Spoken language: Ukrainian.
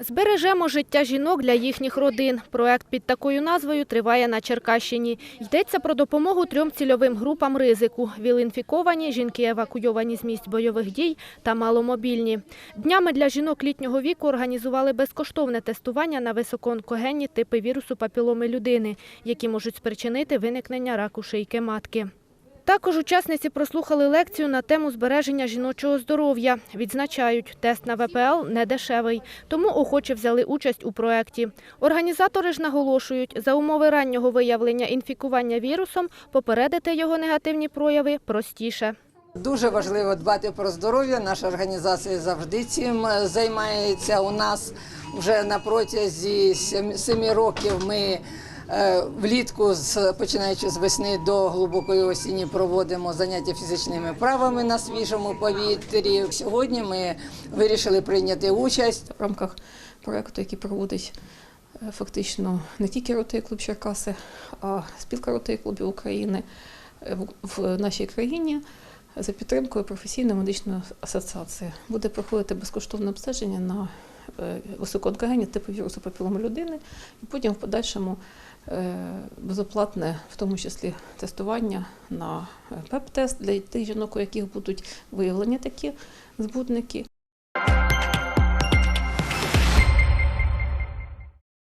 Збережемо життя жінок для їхніх родин. Проект під такою назвою триває на Черкащині. Йдеться про допомогу трьом цільовим групам ризику – віл-інфіковані, жінки евакуйовані з місць бойових дій та маломобільні. Днями для жінок літнього віку організували безкоштовне тестування на високоонкогенні типи вірусу папіломи людини, які можуть спричинити виникнення раку шийки матки. Також учасниці прослухали лекцію на тему збереження жіночого здоров'я. Відзначають, тест на ВПЛ не дешевий, тому охоче взяли участь у проєкті. Організатори ж наголошують, за умови раннього виявлення інфікування вірусом попередити його негативні прояви простіше. Дуже важливо дбати про здоров'я. Наша організація завжди цим е, займається. У нас вже на протязі сем- семи років ми влітку, з- починаючи з весни до глибокої осені, проводимо заняття фізичними правами на свіжому повітрі. Сьогодні ми вирішили прийняти участь в рамках проекту, який проводить е, фактично не тільки ротей клуб Черкаси, а спілка ротей клубів України е, в- нашій країні за підтримкою професійної медичної асоціації. Буде проходити безкоштовне обстеження на е, високоонкогенні типу вірусу папіломи людини, і потім в подальшому е, безоплатне, в тому числі тестування на е, ПЕП-тест для тих жінок, у яких будуть виявлені такі збудники.